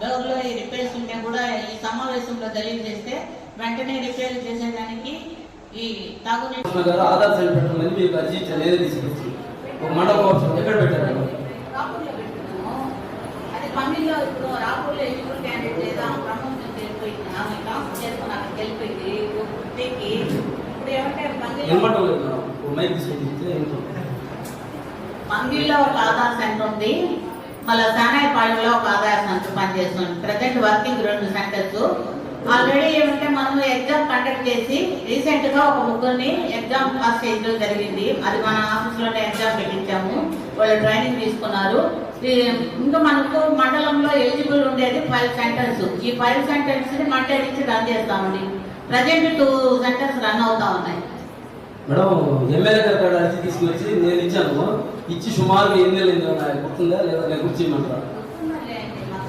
డోర్లో ఈ రిపేర్స్ ఉంటే కూడా ఈ సమావేశంలో తెలియజేస్తే వెంటనే రిపేర్ చేసేదానికి ఈ గారు ఆధార్ సెంటర్ పెట్టమని మీకు అర్జీ నేనే తీసుకొచ్చి ఒక మండపం ఎక్కడ పెట్టారు? ఇప్పుడు రాపూర్లో ఎలిజిబుల్ క్యాండిడేట్ లేదా ప్రమోషన్ వెళ్ళిపోయింది ఆమె చేసుకుని వెళ్ళిపోయింది ఏమంటే ఒక ఆధార్ సెంటర్ ఉంది. మళ్ళీ సానాయిపాడులో ఒక ఆధార్ సెంటర్ పనిచేస్తుంది. ప్రజెంట్ వర్కింగ్ రెండు సెంటర్స్. ఆల్రెడీ ఏమంటే మనం ఎగ్జామ్ కండక్ట్ చేసి రీసెంట్గా ఒక ముగ్గురిని ఎగ్జామ్ పాస్ చేయడం జరిగింది. అది మన ఆఫీస్లోనే ఎగ్జామ్ పెట్టించాము. వాళ్ళు ట్రైనింగ్ తీసుకున్నారు. ఇంకా మనకు మండలంలో ఎలిజిబుల్ ఉండేది ఫైవ్ సెంటర్స్ ఈ ఫైవ్ సెంటర్స్ని మండే నుంచి రన్ చేస్తామండి. Present two centres run madam MLA గారు కాడ అర్జీ తీసుకొచ్చి నేను ఇచ్చాను. ఇచ్చి సుమారుగా ఎన్ని నెలలు నాకు గుర్తుందా? లేదా నేను గుర్తిమంటారా